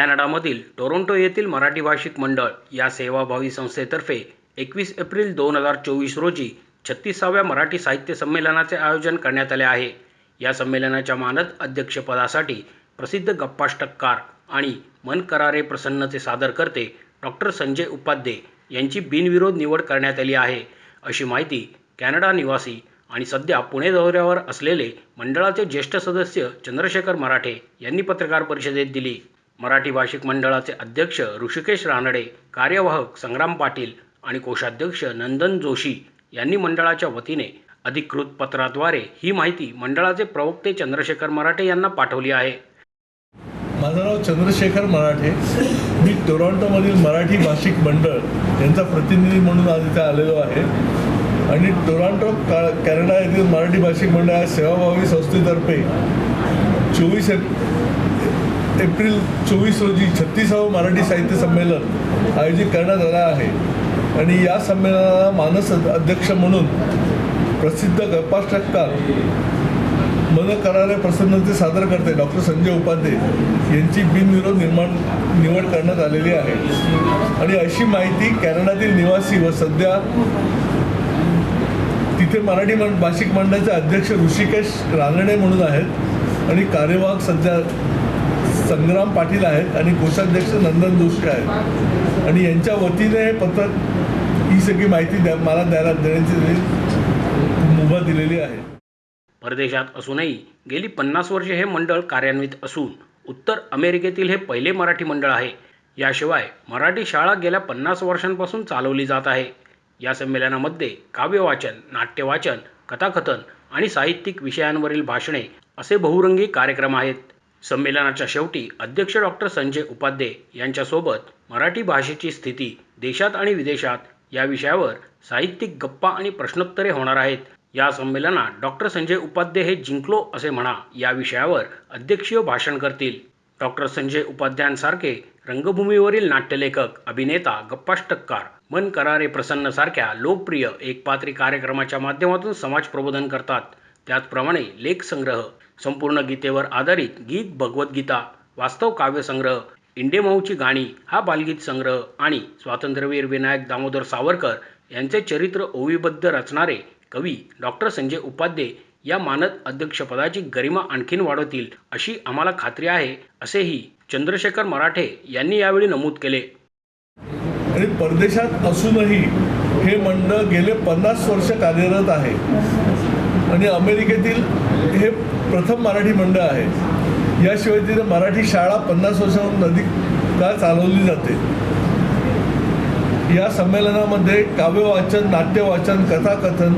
कॅनडामधील टोरोंटो येथील मराठी भाषिक मंडळ या सेवाभावी संस्थेतर्फे एकवीस एप्रिल दोन हजार चोवीस रोजी छत्तीसाव्या मराठी साहित्य संमेलनाचे आयोजन करण्यात आले आहे. या संमेलनाच्या मानद अध्यक्षपदासाठी प्रसिद्ध गप्पाष्टककार आणि मनकरारे प्रसन्नचे सादरकर्ते डॉक्टर संजय उपाध्ये यांची बिनविरोध निवड करण्यात आली आहे. अशी माहिती कॅनडा निवासी आणि सध्या पुणे दौऱ्यावर असलेले मंडळाचे ज्येष्ठ सदस्य चंद्रशेखर मराठे यांनी पत्रकार परिषदेत दिली. मराठी भाषिक मंडळाचे अध्यक्ष ऋषिकेश रानडे कार्यवाहक संग्राम पाटील आणि कोषाध्यक्ष नंदन जोशी यांनी मंडळाच्या वतीने अधिकृत पत्राद्वारे ही माहिती मंडळाचे प्रवक्ते चंद्रशेखर मराठे यांना पाठवली आहे. माझं नाव चंद्रशेखर मराठे. मी टोरॉन्टोमधील मराठी भाषिक मंडळ यांचा प्रतिनिधी म्हणून आज इथे आलेलो आहे. आणि टोरॉन्टो का कॅनडा येथील मराठी भाषिक मंडळ या सेवाभावी संस्थेतर्फे चोवीस एप्रिल चोवीस रोजी छत्तीसावं मराठी साहित्य संमेलन आयोजित करण्यात आलं आहे. आणि या संमेलनाला मानस अध्यक्ष म्हणून प्रसिद्ध गप्पाष्टककार मन करारे प्रसन्नते सादर करते डॉक्टर संजय उपाध्ये यांची बिनविरोध निर्माण निवड करण्यात आलेली आहे. आणि अशी माहिती कॅनडातील निवासी व सध्या तिथे मराठी भाषिक मंडळाचे अध्यक्ष ऋषिकेश रानडे म्हणून आहेत. आणि कार्यवाहक सध्या संग्राम पाटील आहेत आणि कोषाध्यक्ष नंदन जोशी आहेत. आणि यांच्या वतीने हे पत्रक ही सगळी माहिती द्या मला द्यायला देण्याची मुभा दिलेली आहे. परदेशात असूनही गेली पन्नास वर्षे हे मंडळ कार्यान्वित असून उत्तर अमेरिकेतील हे पहिले मराठी मंडळ आहे. याशिवाय मराठी शाळा गेल्या पन्नास वर्षांपासून चालवली जात आहे. या संमेलनामध्ये काव्यवाचन नाट्यवाचन कथाकथन आणि साहित्यिक विषयांवरील भाषणे असे बहुरंगी कार्यक्रम आहेत. संमेलनाच्या शेवटी अध्यक्ष डॉक्टर संजय उपाध्ये यांच्यासोबत मराठी भाषेची स्थिती देशात आणि विदेशात या विषयावर साहित्यिक गप्पा आणि प्रश्नोत्तरे होणार आहेत. या संमेलनात डॉक्टर संजय उपाध्ये हे जिंकलो असे म्हणा या विषयावर अध्यक्षीय भाषण करतील. डॉक्टर संजय उपाध्यायांसारखे रंगभूमीवरील नाट्यलेखक अभिनेता गप्पाष्टक्कार मन करारे प्रसन्न सारख्या लोकप्रिय एकपात्री कार्यक्रमाच्या माध्यमातून समाज प्रबोधन करतात. त्याचप्रमाणे लेख संग्रह संपूर्ण गीतेवर आधारित गीत भगवद्गीता वास्तव काव्यसंग्रह इंडेमाऊची गाणी हा बालगीत संग्रह आणि स्वातंत्र्यवीर विनायक दामोदर सावरकर यांचे चरित्र ओवीबद्ध रचणारे कवी डॉक्टर संजय उपाध्ये या मानद अध्यक्षपदाची गरिमा आणखीन वाढवतील अशी आम्हाला खात्री आहे असेही चंद्रशेखर मराठे यांनी यावेळी नमूद केले. आणि परदेशात असूनही हे मंडळ गेले पन्नास वर्ष कार्यरत आहे. आणि अमेरिकेतील हे प्रथम मराठी मंडळ आहे. याशिवाय तिथे मराठी शाळा पन्नास वर्षाहून अधिक का चालवली जाते. या संमेलनामध्ये काव्यवाचन नाट्यवाचन कथाकथन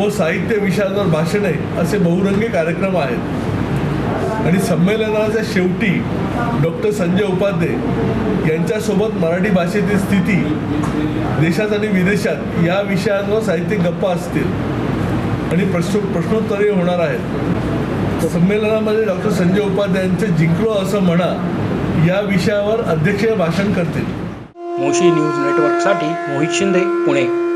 व साहित्य विषयांवर भाषणे असे बहुरंगी कार्यक्रम आहेत. आणि संमेलनाच्या शेवटी डॉक्टर संजय उपाध्ये यांच्यासोबत मराठी भाषेची स्थिती देशात आणि विदेशात या विषयांवर साहित्यिक गप्पा असतील. आणि प्रश्न प्रश्नोत्तरही होणार आहेत. संमेलनामध्ये डॉक्टर संजय उपाध्ये यांचे जिंकलो असं म्हणा या विषयावर अध्यक्षीय भाषण करतील. मोशी न्यूज नेटवर्कसाठी मोहित शिंदे पुणे.